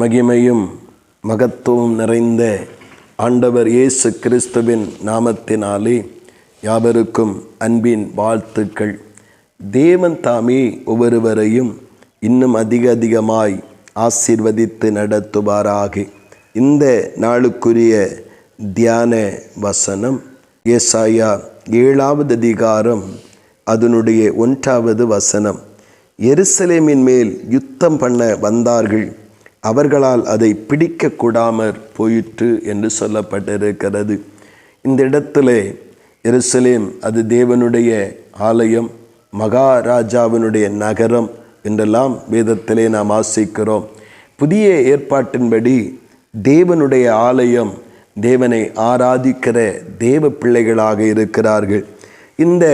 மகிமையும் மகத்துவம் நிறைந்த ஆண்டவர் இயேசு கிறிஸ்துவின் நாமத்தினாலே யாவருக்கும் அன்பின் வாழ்த்துக்கள். தேவன் தாமே ஒவ்வொருவரையும் இன்னும் அதிக அதிகமாய் ஆசிர்வதித்து நடத்துவாராக. இந்த நாளுக்குரிய தியான வசனம் ஏசாயா ஏழாவது அதிகாரம் அதனுடைய ஒன்றாவது வசனம். எருசலேமின் மேல் யுத்தம் பண்ண வந்தார்கள். அவர்களால் அதை பிடிக்க கூடாமற் போயிற்று என்று சொல்லப்பட்டிருக்கிறது. இந்த இடத்திலே எருசலேம் அது தேவனுடைய ஆலயம் மகாராஜாவினுடைய நகரம் என்றெல்லாம் வேதத்திலே நாம் ஆசிக்கிறோம் புதிய ஏற்பாட்டின்படி தேவனுடைய ஆலயம் தேவனை ஆராதிக்கிற தேவ பிள்ளைகளாக இருக்கிறார்கள். இந்த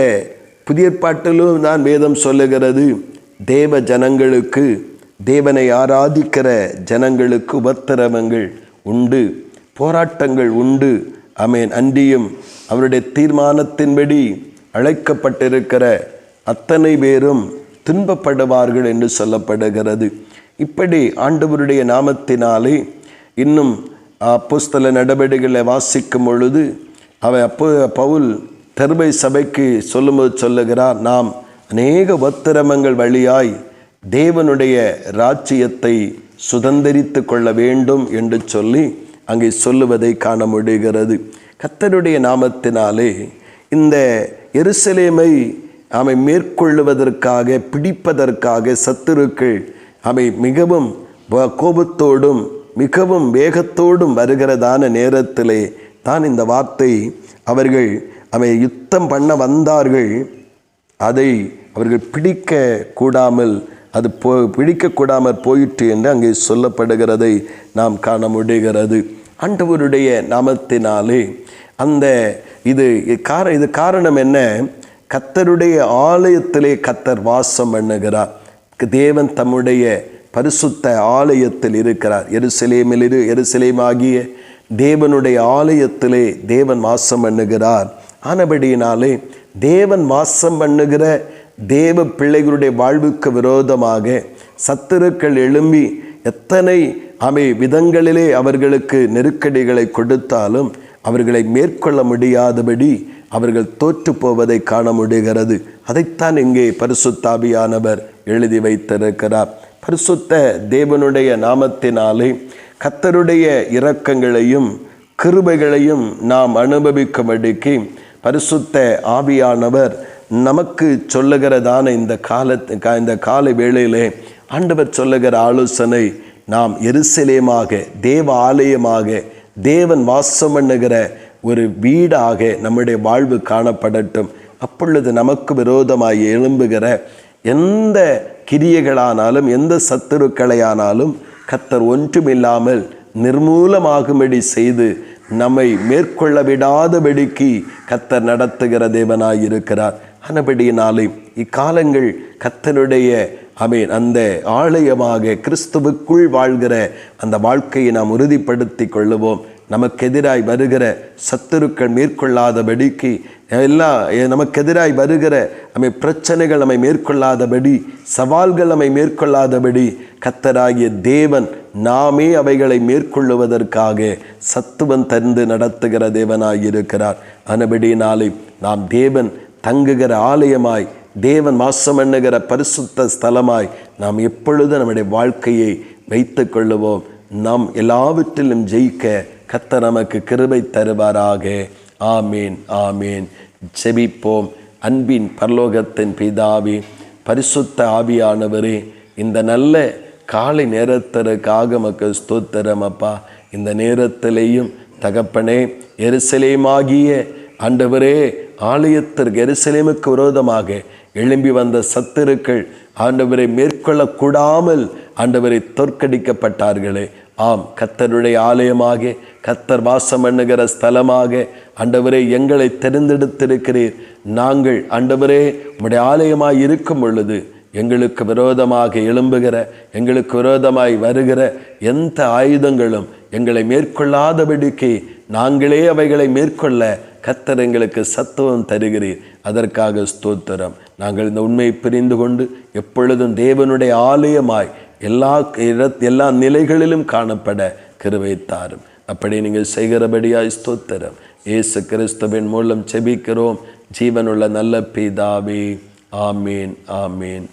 புதிய ஏற்பாட்டிலும் நான் வேதம் சொல்லுகிறது தேவ ஜனங்களுக்கு தேவனை ஆராதிக்கிற ஜனங்களுக்கு உபத்திரவங்கள் உண்டு போராட்டங்கள் உண்டு. அமேன் அன்றியும் அவருடைய தீர்மானத்தின்படி அழைக்கப்பட்டிருக்கிற அத்தனை பேரும் துன்பப்படுவார்கள் என்று சொல்லப்படுகிறது. இப்படி ஆண்டவருடைய நாமத்தினாலே இன்னும் அப்போஸ்தல நடவடிக்கைகளை வாசிக்கும் பொழுது அவை அப்போ பவுல் தெருமை சபைக்கு சொல்லும்போது சொல்லுகிறார் நாம் அநேக உபத்திரமங்கள் வழியாய் தேவனுடைய ராஜ்யத்தை சுதந்திரித்து கொள்ள வேண்டும் என்று சொல்லி அங்கே சொல்லுவதை காண முடிகிறது. கத்தருடைய நாமத்தினாலே இந்த எருசலேமை அவை மேற்கொள்ளுவதற்காக பிடிப்பதற்காக சத்துருக்கள் அவை மிகவும் கோபத்தோடும் மிகவும் வேகத்தோடும் வருகிறதான நேரத்திலே தான் இந்த வார்த்தை அவர்கள் அவை யுத்தம் பண்ண வந்தார்கள். அதை அவர்கள் பிடிக்க கூடாமல் அது போ பிடிக்கக்கூடாமல் போயிற்று என்று அங்கே சொல்லப்படுகிறதை நாம் காண முடிகிறது. ஆண்டவருடைய நாமத்தினாலே அந்த இது கார இது காரணம் என்ன? கத்தருடைய ஆலயத்திலே கத்தர் வாசம் பண்ணுகிறார். தேவன் தம்முடைய பரிசுத்த ஆலயத்தில் இருக்கிறார். எருசலேமில் இரு எருசலேமாகிய தேவனுடைய ஆலயத்திலே தேவன் வாசம் பண்ணுகிறார். ஆனபடியினாலே தேவன் வாசம் பண்ணுகிற தேவ பிள்ளைகளுடைய வாழ்வுக்கு விரோதமாக சத்துருக்கள் எழும்பி எத்தனை அவை விதங்களிலே அவர்களுக்கு நெருக்கடிகளை கொடுத்தாலும் அவர்களை மேற்கொள்ள முடியாதபடி அவர்கள் தோற்று போவதை காண முடிகிறது. அதைத்தான் இங்கே பரிசுத்தாபியானவர் எழுதி வைத்திருக்கிறார். பரிசுத்த தேவனுடைய நாமத்தினாலே கத்தருடைய இரக்கங்களையும் கிருபைகளையும் நாம் அனுபவிக்கும்படிக்கு பரிசுத்த ஆவியானவர் நமக்கு சொல்லுகிறதான இந்த காலத்து இந்த கால வேளையிலே ஆண்டவர் சொல்லுகிற ஆலோசனை நாம் எருசலேமாக தேவ ஆலயமாக தேவன் வாசம் பண்ணுகிற ஒரு வீடாக நம்முடைய வாழ்வு காணப்படட்டும். அப்பொழுது நமக்கு விரோதமாய் எழும்புகிற எந்த கிரியைகளானாலும் எந்த சத்துருக்களையானாலும் கத்தர் ஒன்றுமில்லாமல் நிர்மூலமாகும்படி செய்து நம்மை மேற்கொள்ள விடாதபடிக்கு கத்தர் நடத்துகிற தேவனாயிருக்கிறார் ஆனபடியினாலே இக்காலங்கள் கத்தனுடைய அமீன் அந்த ஆலயமாக கிறிஸ்துவுக்குள் வாழ்கிற அந்த வாழ்க்கையை நாம் உறுதிப்படுத்தி கொள்ளுவோம். நமக்கு எதிராய் வருகிற சத்துருக்கள் மேற்கொள்ளாதபடிக்கு எல்லா நமக்கு எதிராய் வருகிற நம்மை பிரச்சனைகள் நம்மை மேற்கொள்ளாதபடி சவால்கள் நம்மை மேற்கொள்ளாதபடி கத்தராகிய தேவன் நாமே அவைகளை மேற்கொள்ளுவதற்காக சத்துவம் தந்து நடத்துகிற தேவனாக இருக்கிறார் அனபடினாலே நாம் தேவன் தங்குகிற ஆலயமாய் தேவன் வாசம் எண்ணுகிற பரிசுத்த ஸ்தலமாய் நாம் எப்பொழுதும் நம்முடைய வாழ்க்கையை வைத்து கொள்ளுவோம். நாம் எல்லாவற்றிலும் ஜெயிக்க கத்த நமக்கு கிருபை தருவாராக. ஆமீன் ஆமீன். ஜெபிப்போம். அன்பின் பரலோகத்தின் பிதாவி பரிசுத்த ஆவியானவரே இந்த நல்ல காலை நேரத்திற்காக மக்கள் ஸ்தோத்திரம் அப்பா. இந்த நேரத்திலேயும் தகப்பனே எருசலேமாகிய ஆண்டவரே ஆலயத்திற்கு எருசலேமுக்கு விரோதமாக எழும்பி வந்த சத்துருக்கள் ஆண்டவரை மேற்கொள்ளக்கூடாமல் ஆண்டவரை தோற்கடிக்கப்பட்டார்களே. ஆம் கத்தருடைய ஆலயமாக கத்தர் வாசம் எண்ணுகிற ஸ்தலமாக ஆண்டவரே எங்களை தெரிந்தெடுத்திருக்கிறீர். நாங்கள் ஆண்டவரே உம்முடைய ஆலயமாய் இருக்கும் பொழுது எங்களுக்கு விரோதமாக எழும்புகிற எங்களுக்கு விரோதமாய் வருகிற எந்த ஆயுதங்களும் எங்களை மேற்கொள்ளாதபடிக்கு நாங்களே அவைகளை மேற்கொள்ள கத்தர் எங்களுக்கு சத்துவம் தருகிறீர். அதற்காக ஸ்தோத்திரம். நாங்கள் இந்த உண்மையை புரிந்து கொண்டு எப்பொழுதும் தேவனுடைய ஆலயமாய் எல்லா இட எல்லா நிலைகளிலும் காணப்பட கிருபை தாரும். அப்படி நீங்கள் செய்கிறபடியாய் ஸ்தோத்திரம். இயேசு கிறிஸ்துவின் மூலம் செபிக்கிறோம் ஜீவனுள்ள நல்ல பிதாவே. ஆமீன் ஆமீன்.